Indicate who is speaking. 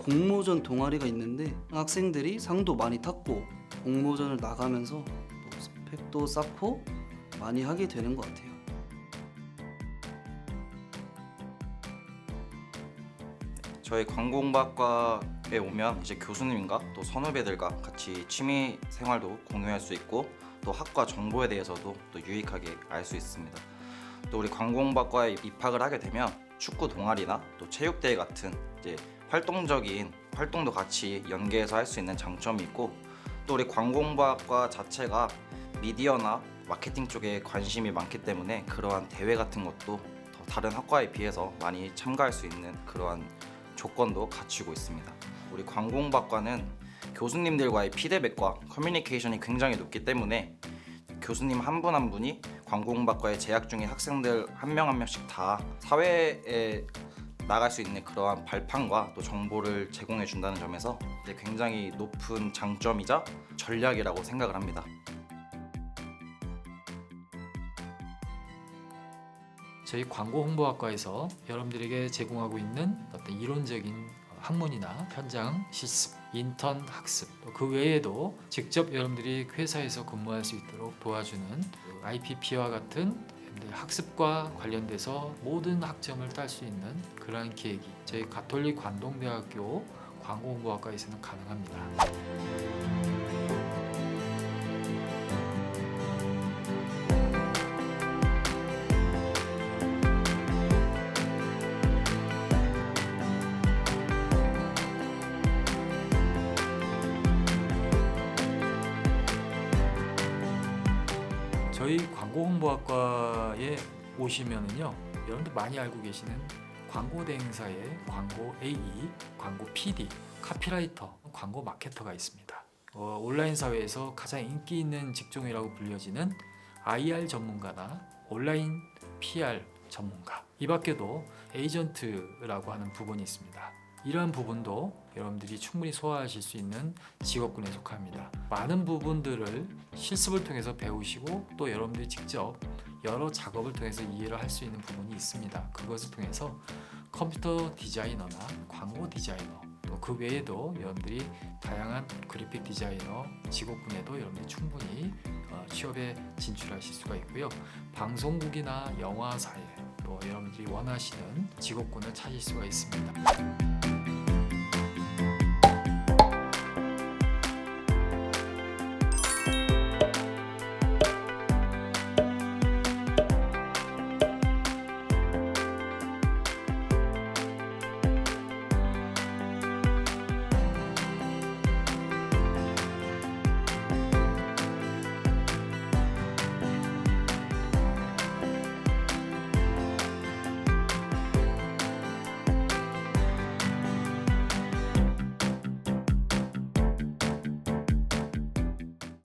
Speaker 1: 공모전 동아리가 있는데 학생들이 상도 많이 탔고 공모전을 나가면서 또 스펙도 쌓고 많이 하게 되는 것 같아요.
Speaker 2: 저희 관공학과에 오면 이제 교수님과 또 선후배들과 같이 취미 생활도 공유할 수 있고 또 학과 정보에 대해서도 또 유익하게 알 수 있습니다. 또 우리 관공학과에 입학을 하게 되면 축구 동아리나 또 체육대회 같은 이제 활동적인 활동도 같이 연계해서 할 수 있는 장점이 있고 또 우리 관공학과 자체가 미디어나 마케팅 쪽에 관심이 많기 때문에 그러한 대회 같은 것도 더 다른 학과에 비해서 많이 참가할 수 있는 그러한 조건도 갖추고 있습니다. 우리 관공학과는 교수님들과의 피드백과 커뮤니케이션이 굉장히 높기 때문에 교수님 한 분한 분이 관공학과에 재학 중인 학생들 한 명 한 명씩 다 사회에 나갈 수 있는 그러한 발판과 또 정보를 제공해 준다는 점에서 굉장히 높은 장점이자 전략이라고 생각을 합니다.
Speaker 3: 저희 광고 홍보학과에서 여러분들에게 제공하고 있는 어떤 이론적인 학문이나 현장 실습, 인턴 학습, 또그 외에도 직접 여러분들이 회사에서 근무할 수 있도록 도와주는 그 IPP와 같은 여러분들 학습과 관련돼서 모든 학점을 딸 수 있는 그러한 계획이 저희 가톨릭 관동대학교 광고홍보학과에서는 가능합니다. 저희 광고 홍보학과에 오시면은요 여러분들 많이 알고 계시는 광고 대행사의 광고 AE, 광고 PD, 카피라이터, 광고 마케터가 있습니다. 어, 온라인 사회에서 가장 인기 있는 직종이라고 불려지는 IR 전문가나 온라인 PR 전문가. 이 밖에도 에이전트라고 하는 부분이 있습니다. 이러한 부분도 여러분들이 충분히 소화하실 수 있는 직업군에 속합니다. 많은 부분들을 실습을 통해서 배우시고 또 여러분들이 직접 여러 작업을 통해서 이해를 할 수 있는 부분이 있습니다. 그것을 통해서 컴퓨터 디자이너나 광고 디자이너 또 그 외에도 여러분들이 다양한 그래픽 디자이너 직업군에도 여러분들이 충분히 어, 취업에 진출하실 수가 있고요. 방송국이나 영화사에 또 여러분들이 원하시는 직업군을 찾을 수가 있습니다.